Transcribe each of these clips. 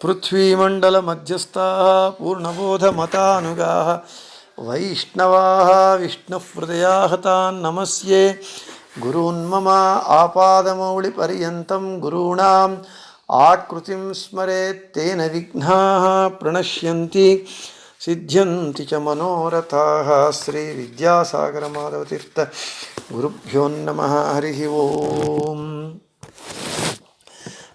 పృథ్వీమండలమధ్యస్థా పూర్ణబోధమతానుగా వైష్ణవా విష్ణుహృదయా నమస్యే గురూన్మమ ఆపాదమౌళిపర్యంతం గురూణాం ఆకృతిం స్మరేత్తేన విఘ్నా ప్రణశ్యంతి సిద్ధ్యంతి చ మనోరథా శ్రీ విద్యాసాగరమాధవతీర్థ గురుభ్యో నమ హరి ఓం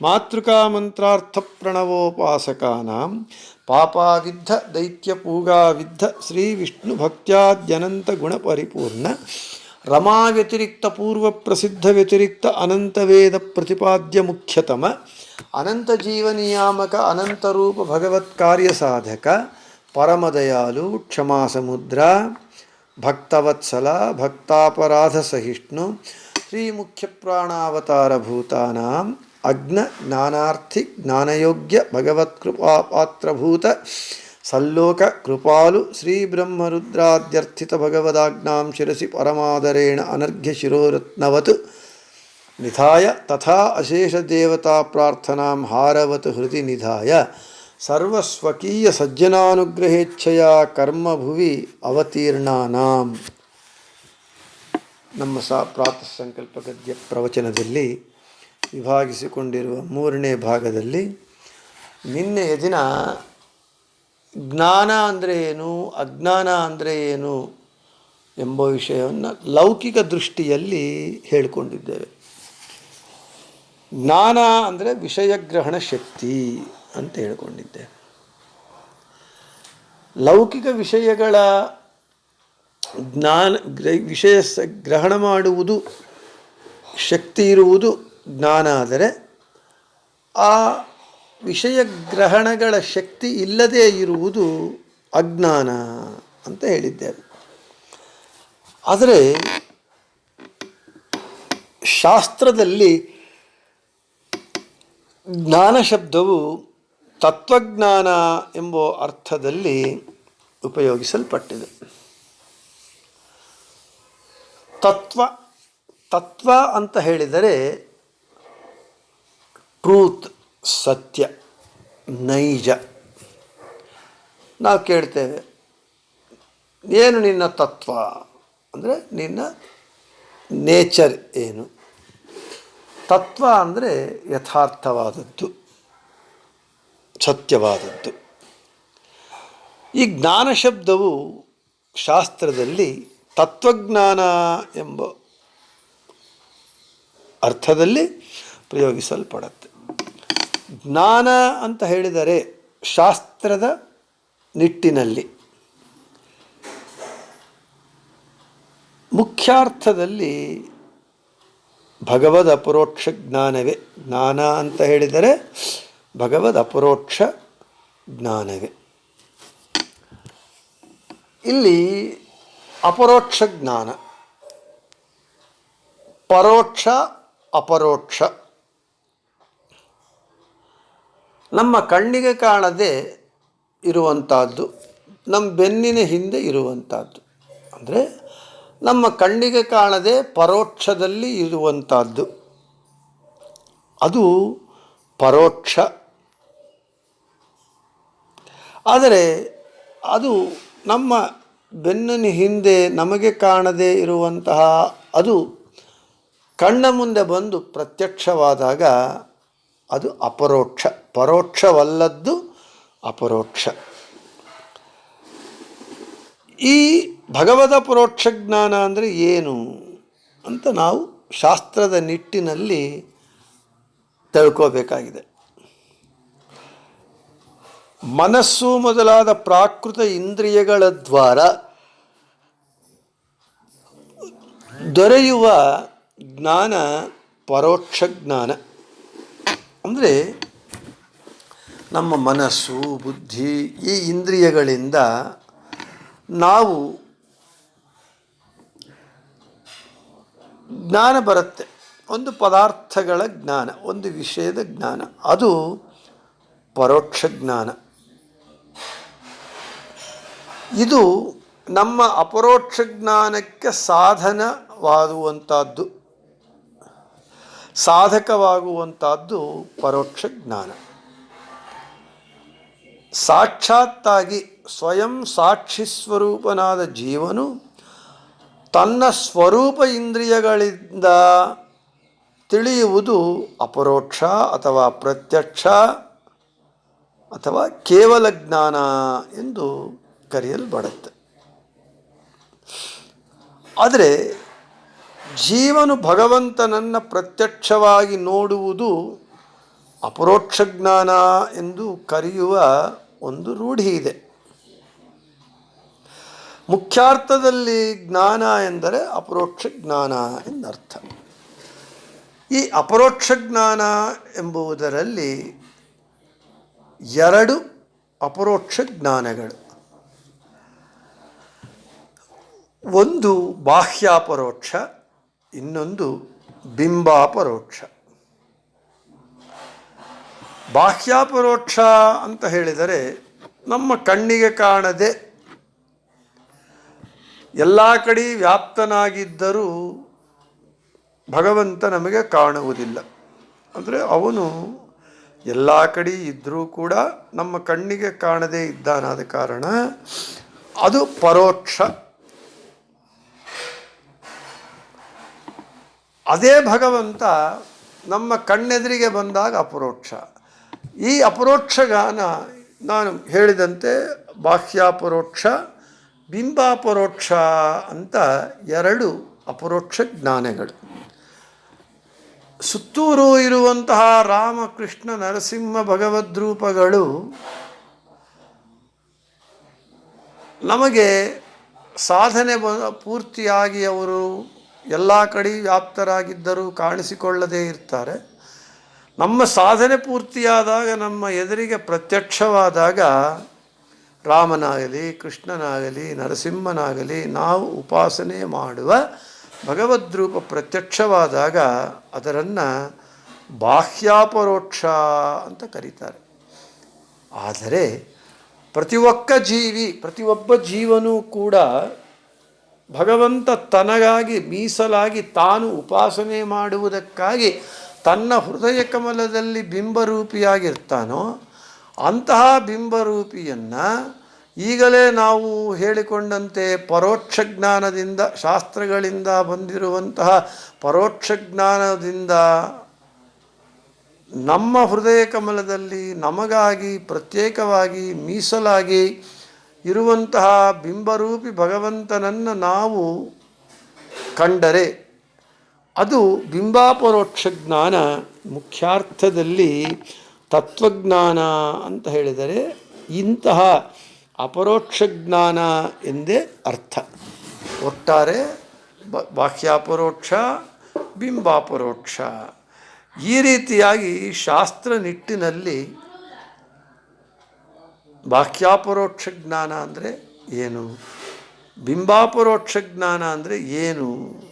మాతృకామంత్రార్థప్రణవోపాసకానాం పాపావిద్ధ దైత్యపూగావిద్ధ శ్రీవిష్ణుభక్త్యాద్యనంతగుణపరిపూర్ణ రమావ్యతిరిక్త పూర్వ ప్రసిద్ధ వ్యతిరిక్త అనంతవేద ప్రతిపాద్య ముఖ్యతమ అనంత జీవనియామక అనంతరూప భగవత్ కార్య సాధక పరమదయాలు క్షమాసముద్ర భక్తవత్సల భక్తాపరాధ సహిష్ణు శ్రీముఖ్యప్రాణావతారభూతానాం ಅಗ್ನ ಜ್ಞಾನಾರ್ಥಿ ಜ್ಞಾನಯೋಗ್ಯ ಭಗವತ್ಕೃಪಾ ಪಾತ್ರಭೂತ ಸಲ್ಲೋಕ ಕೃಪಾಲು ಶ್ರೀ ಬ್ರಹ್ಮರುದ್ರಾದ್ಯರ್ಥಿತ ಭಗವದಾಜ್ಞಾಂ ಶಿರಸಿ ಪರಮಾದರೇಣ ಅನರ್ಘ್ಯ ಶಿರೋರತ್ನವತು ನಿಧಾಯ ತಥಾ ಅಶೇಷ ದೇವತಾ ಪ್ರಾರ್ಥನಾಂ ಹಾರವತು ಹೃದಯ ನಿಧಾಯ. ಸರ್ವಸ್ವಕೀಯ ಸಜ್ಜನಾನುಗ್ರಹೇಚ್ಛೆಯ ಕರ್ಮಭುವಿ ಅವತೀರ್ಣಾನಾಂ. ನಮ್ಮ ಸಾ ಪ್ರಾತಃ ಸಂಕಲ್ಪ ಗದ್ಯ ಪ್ರವಚನದಲ್ಲಿ ವಿಭಾಗಿಸಿಕೊಂಡಿರುವ ಮೂರನೇ ಭಾಗದಲ್ಲಿ ನಿನ್ನೆಯ ದಿನ ಜ್ಞಾನ ಅಂದರೆ ಏನು, ಅಜ್ಞಾನ ಅಂದರೆ ಏನು ಎಂಬ ವಿಷಯವನ್ನು ಲೌಕಿಕ ದೃಷ್ಟಿಯಲ್ಲಿ ಹೇಳಿಕೊಂಡಿದ್ದೇವೆ. ಜ್ಞಾನ ಅಂದರೆ ವಿಷಯಗ್ರಹಣ ಶಕ್ತಿ ಅಂತ ಹೇಳಿಕೊಂಡಿದ್ದೇವೆ. ಲೌಕಿಕ ವಿಷಯಗಳ ಜ್ಞಾನ, ವಿಷಯ ಗ್ರಹಣ ಮಾಡುವುದು ಶಕ್ತಿ ಇರುವುದು ಜ್ಞಾನ ಆದರೆ ಆ ವಿಷಯ ಗ್ರಹಣಗಳ ಶಕ್ತಿ ಇಲ್ಲದೇ ಇರುವುದು ಅಜ್ಞಾನ ಅಂತ ಹೇಳಿದ್ದೇವೆ. ಆದರೆ ಶಾಸ್ತ್ರದಲ್ಲಿ ಜ್ಞಾನ ಶಬ್ದವು ತತ್ವಜ್ಞಾನ ಎಂಬ ಅರ್ಥದಲ್ಲಿ ಉಪಯೋಗಿಸಲ್ಪಟ್ಟಿದೆ. ತತ್ವ ತತ್ವ ಅಂತ ಹೇಳಿದರೆ ಟ್ರೂತ್ ಸತ್ಯ ನೈಜ. ನಾವು ಕೇಳ್ತೇವೆ, ಏನು ನಿನ್ನ ತತ್ವ? ಅಂದರೆ ನಿನ್ನ ನೇಚರ್ ಏನು? ತತ್ವ ಅಂದರೆ ಯಥಾರ್ಥವಾದದ್ದು, ಸತ್ಯವಾದದ್ದು. ಈ ಜ್ಞಾನ ಶಬ್ದವು ಶಾಸ್ತ್ರದಲ್ಲಿ ತತ್ವಜ್ಞಾನ ಎಂಬ ಅರ್ಥದಲ್ಲಿ ಪ್ರಯೋಗಿಸಲ್ಪಡುತ್ತೆ. ಜ್ಞಾನ ಅಂತ ಹೇಳಿದರೆ ಶಾಸ್ತ್ರದ ನಿಟ್ಟಿನಲ್ಲಿ. ಮುಖ್ಯಾರ್ಥದಲ್ಲಿ ಭಗವದ್ ಅಪರೋಕ್ಷ ಜ್ಞಾನವೇ. ಜ್ಞಾನ ಅಂತ ಹೇಳಿದರೆ ಭಗವದ್ ಅಪರೋಕ್ಷ ಜ್ಞಾನವೇ. ಇಲ್ಲಿ ಅಪರೋಕ್ಷ ಜ್ಞಾನ. ಪರೋಕ್ಷ ಅಪರೋಕ್ಷ. ನಮ್ಮ ಕಣ್ಣಿಗೆ ಕಾಣದೆ ಇರುವಂಥದ್ದು, ನಮ್ಮ ಬೆನ್ನಿನ ಹಿಂದೆ ಇರುವಂಥದ್ದು. ಅಂದರೆ ನಮ್ಮ ಕಣ್ಣಿಗೆ ಕಾಣದೆ ಪರೋಕ್ಷದಲ್ಲಿ ಇರುವಂಥದ್ದು. ಅದು ಪರೋಕ್ಷ. ಆದರೆ ಅದು ನಮ್ಮ ಬೆನ್ನಿನ ಹಿಂದೆ ನಮಗೆ ಕಾಣದೇ ಇರುವಂತಹ, ಅದು ಕಣ್ಣ ಮುಂದೆ ಬಂದು ಪ್ರತ್ಯಕ್ಷವಾದಾಗ ಅದು ಅಪರೋಕ್ಷ, ಪರೋಕ್ಷವಲ್ಲದ್ದು ಅಪರೋಕ್ಷ. ಈ ಭಗವದ ಪರೋಕ್ಷ ಜ್ಞಾನ ಅಂದರೆ ಏನು ಅಂತ ನಾವು ಶಾಸ್ತ್ರದ ನಿಟ್ಟಿನಲ್ಲಿ ತಿಳ್ಕೋಬೇಕಾಗಿದೆ. ಮನಸ್ಸು ಮೊದಲಾದ ಪ್ರಾಕೃತ ಇಂದ್ರಿಯಗಳ ದ್ವಾರ ದೊರೆಯುವ ಜ್ಞಾನ ಪರೋಕ್ಷ ಜ್ಞಾನ. ಅಂದರೆ ನಮ್ಮ ಮನಸ್ಸು, ಬುದ್ಧಿ ಈ ಇಂದ್ರಿಯಗಳಿಂದ ನಾವು ಜ್ಞಾನ ಬರುತ್ತೆ. ಒಂದು ಪದಾರ್ಥಗಳ ಜ್ಞಾನ, ಒಂದು ವಿಷಯದ ಜ್ಞಾನ. ಅದು ಪರೋಕ್ಷ ಜ್ಞಾನ. ಇದು ನಮ್ಮ ಅಪರೋಕ್ಷ ಜ್ಞಾನಕ್ಕೆ ಸಾಧನವಾಗುವಂಥದ್ದು. ಸಾಧಕವಾಗುವಂಥದ್ದು ಪರೋಕ್ಷ ಜ್ಞಾನ. ಸಾಕ್ಷಾತ್ತಾಗಿ ಸ್ವಯಂ ಸಾಕ್ಷಿ ಸ್ವರೂಪನಾದ ಜೀವನು ತನ್ನ ಸ್ವರೂಪ ಇಂದ್ರಿಯಗಳಿಂದ ತಿಳಿಯುವುದು ಅಪರೋಕ್ಷ ಅಥವಾ ಪ್ರತ್ಯಕ್ಷ ಅಥವಾ ಕೇವಲ ಜ್ಞಾನ ಎಂದು ಕರೆಯಲ್ಪಡುತ್ತೆ. ಆದರೆ ಜೀವನು ಭಗವಂತನನ್ನು ಪ್ರತ್ಯಕ್ಷವಾಗಿ ನೋಡುವುದು ಅಪರೋಕ್ಷ ಜ್ಞಾನ ಎಂದು ಕರೆಯುವ ಒಂದು ರೂಢಿ ಇದೆ. ಮುಖ್ಯಾರ್ಥದಲ್ಲಿ ಜ್ಞಾನ ಎಂದರೆ ಅಪರೋಕ್ಷ ಜ್ಞಾನ ಎಂದರ್ಥ. ಈ ಅಪರೋಕ್ಷ ಜ್ಞಾನ ಎಂಬುದರಲ್ಲಿ ಎರಡು ಅಪರೋಕ್ಷ ಜ್ಞಾನಗಳು. ಒಂದು ಬಾಹ್ಯಾಪರೋಕ್ಷ ಇನ್ನೊಂದು ಬಿಂಬಾಪರೋಕ್ಷ. ಬಾಹ್ಯಾಪರೋಕ್ಷ ಅಂತ ಹೇಳಿದರೆ ನಮ್ಮ ಕಣ್ಣಿಗೆ ಕಾಣದೆ ಎಲ್ಲ ಕಡೆ ವ್ಯಾಪ್ತನಾಗಿದ್ದರೂ ಭಗವಂತ ನಮಗೆ ಕಾಣುವುದಿಲ್ಲ. ಅಂದರೆ ಅವನು ಎಲ್ಲ ಕಡೆ ಇದ್ದರೂ ಕೂಡ ನಮ್ಮ ಕಣ್ಣಿಗೆ ಕಾಣದೇ ಇದ್ದಾನಾದ ಕಾರಣ ಅದು ಪರೋಕ್ಷ. ಅದೇ ಭಗವಂತ ನಮ್ಮ ಕಣ್ಣೆದುರಿಗೆ ಬಂದಾಗ ಅಪರೋಕ್ಷ. ಈ ಅಪರೋಕ್ಷ ಗಾನ ನಾನು ಹೇಳಿದಂತೆ ಬಾಹ್ಯಾಪರೋಕ್ಷ, ಬಿಂಬಾಪರೋಕ್ಷ ಅಂತ ಎರಡು ಅಪರೋಕ್ಷ ಜ್ಞಾನಗಳು. ಸುತ್ತೂರು ಇರುವಂತಹ ರಾಮಕೃಷ್ಣ ನರಸಿಂಹ ಭಗವದ್ರೂಪಗಳು ನಮಗೆ ಸಾಧನೆ ಪೂರ್ತಿಯಾಗಿ ಅವರು ಎಲ್ಲ ಕಡೆ ವ್ಯಾಪ್ತರಾಗಿದ್ದರೂ ಕಾಣಿಸಿಕೊಳ್ಳದೇ ಇರ್ತಾರೆ. ನಮ್ಮ ಸಾಧನೆ ಪೂರ್ತಿಯಾದಾಗ, ನಮ್ಮ ಎದುರಿಗೆ ಪ್ರತ್ಯಕ್ಷವಾದಾಗ ರಾಮನಾಗಲಿ, ಕೃಷ್ಣನಾಗಲಿ, ನರಸಿಂಹನಾಗಲಿ ನಾವು ಉಪಾಸನೆ ಮಾಡುವ ಭಗವದ್ರೂಪ ಪ್ರತ್ಯಕ್ಷವಾದಾಗ ಅದರನ್ನು ಬಾಹ್ಯಾಪರೋಕ್ಷ ಅಂತ ಕರೀತಾರೆ. ಆದರೆ ಪ್ರತಿ ಒಕ್ಕ ಜೀವಿ ಪ್ರತಿಯೊಬ್ಬ ಜೀವನೂ ಕೂಡ ಭಗವಂತ ತನಗಾಗಿ ಮೀಸಲಾಗಿ ತಾನು ಉಪಾಸನೆ ಮಾಡುವುದಕ್ಕಾಗಿ ತನ್ನ ಹೃದಯ ಕಮಲದಲ್ಲಿ ಬಿಂಬರೂಪಿಯಾಗಿರ್ತಾನೋ ಅಂತಹ ಬಿಂಬರೂಪಿಯನ್ನು ಈಗಲೇ ನಾವು ಹೇಳಿಕೊಂಡಂತೆ ಪರೋಕ್ಷ ಜ್ಞಾನದಿಂದ, ಶಾಸ್ತ್ರಗಳಿಂದ ಬಂದಿರುವಂತಹ ಪರೋಕ್ಷ ಜ್ಞಾನದಿಂದ ನಮ್ಮ ಹೃದಯ ಕಮಲದಲ್ಲಿ ನಮಗಾಗಿ ಪ್ರತ್ಯೇಕವಾಗಿ ಮೀಸಲಾಗಿ ಇರುವಂತಹ ಬಿಂಬರೂಪಿ ಭಗವಂತನನ್ನು ನಾವು ಕಂಡರೆ ಅದು ಬಿಂಬಾಪರೋಕ್ಷ ಜ್ಞಾನ ಮುಖ್ಯಾರ್ಥದಲ್ಲಿ ತತ್ವಜ್ಞಾನ ಅಂತ ಹೇಳಿದರೆ ಇಂತಹ ಅಪರೋಕ್ಷ ಜ್ಞಾನ ಎಂದೇ ಅರ್ಥ. ಒಟ್ಟಾರೆ ಬ ಬಾಹ್ಯಾಪರೋಕ್ಷ, ಬಿಂಬಾಪರೋಕ್ಷ. ಈ ರೀತಿಯಾಗಿ ಶಾಸ್ತ್ರ ನಿಟ್ಟಿನಲ್ಲಿ ಬಾಹ್ಯಾಪರೋಕ್ಷ ಜ್ಞಾನ ಅಂದರೆ ಏನು? ಬಿಂಬಾಪರೋಕ್ಷ ಜ್ಞಾನ ಅಂದರೆ ಏನು?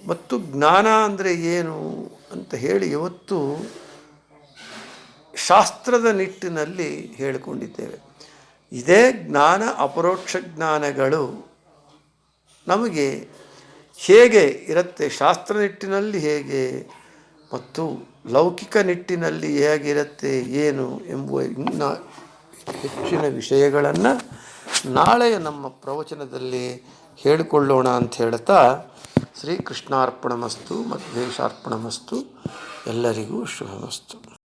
ಮತ್ತು ಜ್ಞಾನ ಅಂದರೆ ಏನು ಅಂತ ಹೇಳಿ ಇವತ್ತು ಶಾಸ್ತ್ರದ ನಿಟ್ಟಿನಲ್ಲಿ ಹೇಳಿಕೊಂಡಿದ್ದೇವೆ. ಇದೇ ಜ್ಞಾನ ಅಪರೋಕ್ಷ ಜ್ಞಾನಗಳು ನಮಗೆ ಹೇಗೆ ಇರುತ್ತೆ? ಶಾಸ್ತ್ರ ನಿಟ್ಟಿನಲ್ಲಿ ಹೇಗೆ ಮತ್ತು ಲೌಕಿಕ ನಿಟ್ಟಿನಲ್ಲಿ ಹೇಗಿರುತ್ತೆ ಏನು ಎಂಬುವ ಹೆಚ್ಚಿನ ವಿಷಯಗಳನ್ನು ನಾಳೆಯ ನಮ್ಮ ಪ್ರವಚನದಲ್ಲಿ ಹೇಳಿಕೊಳ್ಳೋಣ ಅಂತ ಹೇಳ್ತಾ ಶ್ರೀಕೃಷ್ಣಾರ್ಪಣಮಸ್ತು ಮಧ್ವೇಶಾರ್ಪಣಮಸ್ತು ಎಲ್ಲರಿಗೂ ಶುಭಮಸ್ತು.